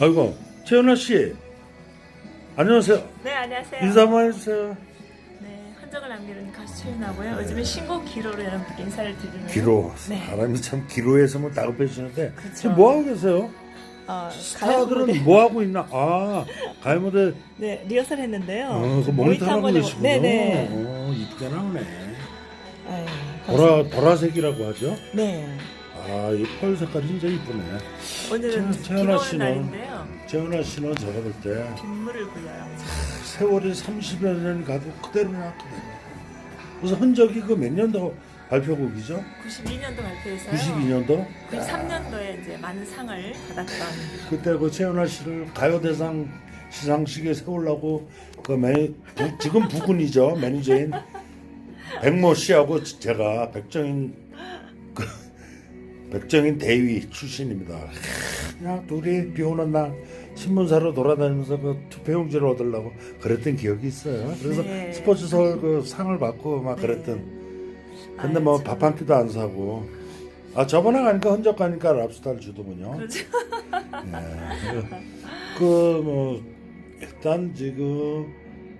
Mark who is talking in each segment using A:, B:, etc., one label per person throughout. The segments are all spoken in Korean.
A: 아이고 최연아 씨 안녕하세요.
B: 네 안녕하세요.
A: 인사 한번 해주세요.
B: 네 흔적을 남기는 가수 최윤하고요. 요즘에 신곡 기로로 여러분들께 인사를 드리는
A: 기로
B: 네.
A: 사람이 참 기로에서 뭐 다급해지는데. 지금 뭐 하고 계세요?
B: 어,
A: 스타들은. 뭐 하고 있나? 아 가요 무대
B: 네 리허설 했는데요.
A: 어, 그 모니터 하고
B: 모니터
A: 계시군요.
B: 네네.
A: 어, 이쁘게 나오네.
B: 아유, 감사합니다.
A: 보라색이라고 하죠.
B: 네
A: 아 이 펄 색깔이 진짜 이쁘네.
B: 오늘은
A: 최- 최연아
B: 기로
A: 씨는-
B: 날인데요.
A: 재현아 씨는 제가 볼 때
B: 빗물을 부여요.
A: 세월이 30여 년 가도 그대로 나왔거든요. 그래서 흔적이 그 몇 년도 발표곡이죠?
B: 92년도 발표해서요.
A: 92년도?
B: 93년도에 이제 많은 상을 받았던
A: 그때 그 최연아 씨를 가요대상 시상식에 세우려고 그 매, 부- 지금 부군이죠 매니저인 백모 씨하고 제가 백정인 그 백정인 대위 출신입니다. 그냥 둘이 비 오는 날 신문사로 돌아다니면서 그 투표용지를 얻으려고 그랬던 기억이 있어요. 그래서
B: 네.
A: 스포츠서 그 상을 받고 막
B: 네.
A: 그랬던. 근데 뭐
B: 참.
A: 밥한 끼도 안 사고. 아 저번에 가니까 흔적 가니까 랍스타를 주더군요.
B: 그렇죠.
A: 그뭐 일단 지금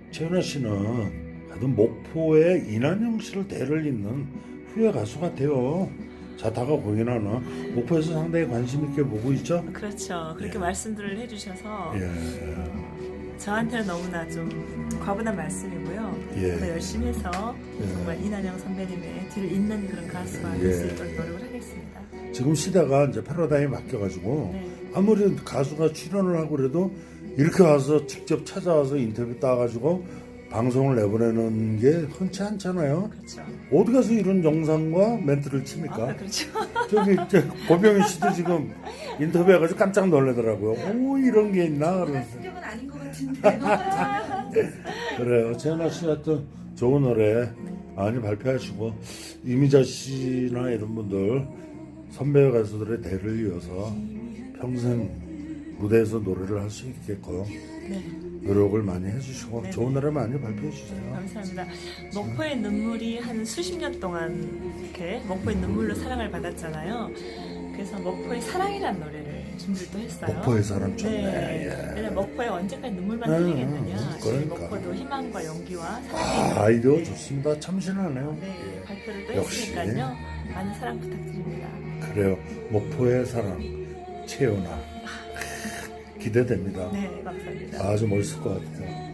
A: 최은아 씨는 하여튼 목포에 이난영 씨를 대를 잇는 후예 가수 같아요. 자타가 공연하는 목포에서 상당히 관심 있게 보고 있죠.
B: 그렇죠. 그렇게 말씀들을 해주셔서
A: 예.
B: 저한테는 너무나 좀 과분한 말씀이고요.
A: 예.
B: 더 열심히 해서
A: 예.
B: 정말 이난영 선배님의 뒤를 잇는 그런 가수가 될수
A: 예.
B: 있도록 노력을 하겠습니다.
A: 지금 시대가 이제 패러다임이 바뀌어가지고
B: 네.
A: 아무리 가수가 출연을 하고 그래도 이렇게 와서 직접 찾아와서 인터뷰 따가지고 방송을 내보내는 게 흔치 않잖아요.
B: 그렇죠.
A: 어디 가서 이런 영상과 멘트를 칩니까?
B: 아, 그렇죠.
A: 저기 저 고병희 씨도 지금 인터뷰해가지고 깜짝 놀라더라고요. 오 이런 게 있나 그러면서
C: 충격은 아닌 것 같은데.
A: 그래요. 재현아 씨 하여튼 좋은 노래 많이 발표하시고 이미자 씨나 이런 분들 선배 가수들의 대를 이어서 평생 무대에서 노래를 할수
B: 네,
A: 노력을 많이 해주시고
B: 네네.
A: 좋은 노래 많이 발표해 주세요.
B: 감사합니다. 목포의 눈물이 한 수십 년 동안 이렇게 목포의 눈물로 사랑을 받았잖아요. 그래서 목포의 사랑이란 노래를 준비를 또 했어요.
A: 목포의 사람 좋네.
B: 네.
A: 예.
B: 목포에 언제까지 눈물만
A: 음,
B: 흘리겠느냐.
A: 음,
B: 저희
A: 그러니까.
B: 목포도 희망과 용기와
A: 아,
B: 사랑의
A: 아이디어 좋습니다. 참신하네요.
B: 네,
A: 예.
B: 발표를 또
A: 역시.
B: 했으니까요. 많은 사랑 부탁드립니다.
A: 그래요. 목포의 사랑 채연아 기대됩니다.
B: 네, 감사합니다.
A: 아주 멋있을 것 같아요.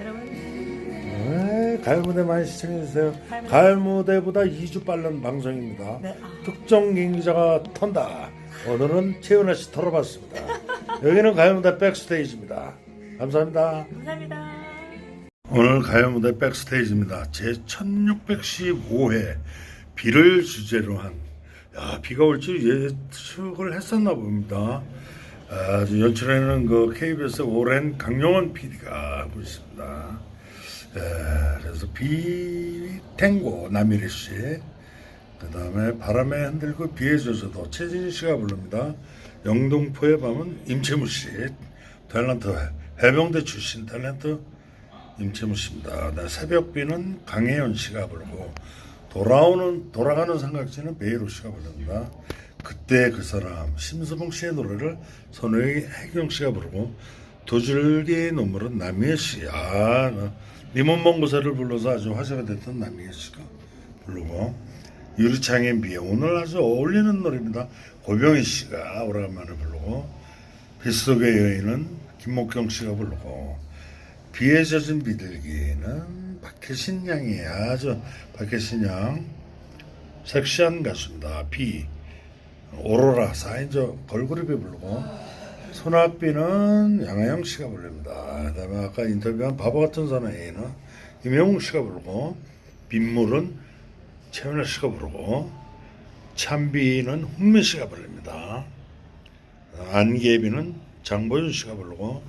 B: 여러분,
A: 네, 가을 무대 많이 시청해 주세요.
B: 가을 무대.
A: 가을 무대보다 2주 빠른 방송입니다.
B: 네, 아,
A: 특정 기자가 턴다. 오늘은 채연아 씨 털어봤습니다. 여기는 가을 무대 백스테이지입니다. 감사합니다.
B: 감사합니다.
A: 오늘 가요 무대 백스테이지입니다. 제 1615회 비를 주제로 한 야, 비가 올 줄 예측을 했었나 봅니다. 아주 연출에는 그 KBS 오랜 강용원 PD가 하고 있습니다. 에, 그래서 비탱고 남일희 씨, 그 다음에 바람에 흔들고 비에 젖어도 최진희 씨가 부릅니다. 영동포의 밤은 임채무 씨, 탤런트 해병대 출신 탤런트 임채무 씨입니다. 네, 새벽비는 강혜연 씨가 부르고 돌아오는 돌아가는 삼각지는 베이로 씨가 부릅니다. 그때 그 사람 심수봉 씨의 노래를 선우의 혜경 씨가 부르고 두 줄기의 눈물은 남희애 씨. 아, 먼 곳에를 불러서 아주 화제가 됐던 남희애 씨가 부르고 유리창의 비에 오늘 아주 어울리는 노래입니다. 고병희 씨가 오래간만에 부르고 빗속의 여인은 김목경 씨가 부르고 비에 젖은 비둘기는 박혜신 양이 아주 박혜신 양 섹시한 가수입니다. 비 오로라 사인저 걸그룹이 부르고 소나비는 양하영 씨가 부릅니다. 그다음에 아까 인터뷰한 바보 같은 사나이는 임영웅 씨가 부르고 빗물은 최은혜 씨가 부르고 참비는 훈미 씨가 부릅니다. 안개비는 장보윤 씨가 부르고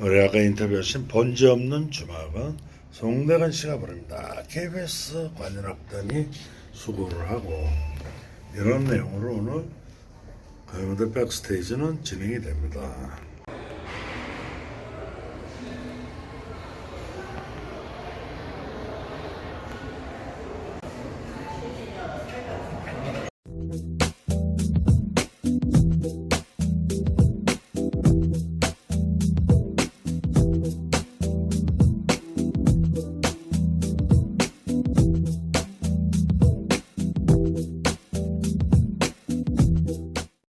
A: 우리 아까 인터뷰하신 번지 없는 주막은 송대관 씨가 부릅니다. KBS 관현악단이 수고를 하고 이런 내용으로 오늘 가요무대 백스테이지는 진행이 됩니다.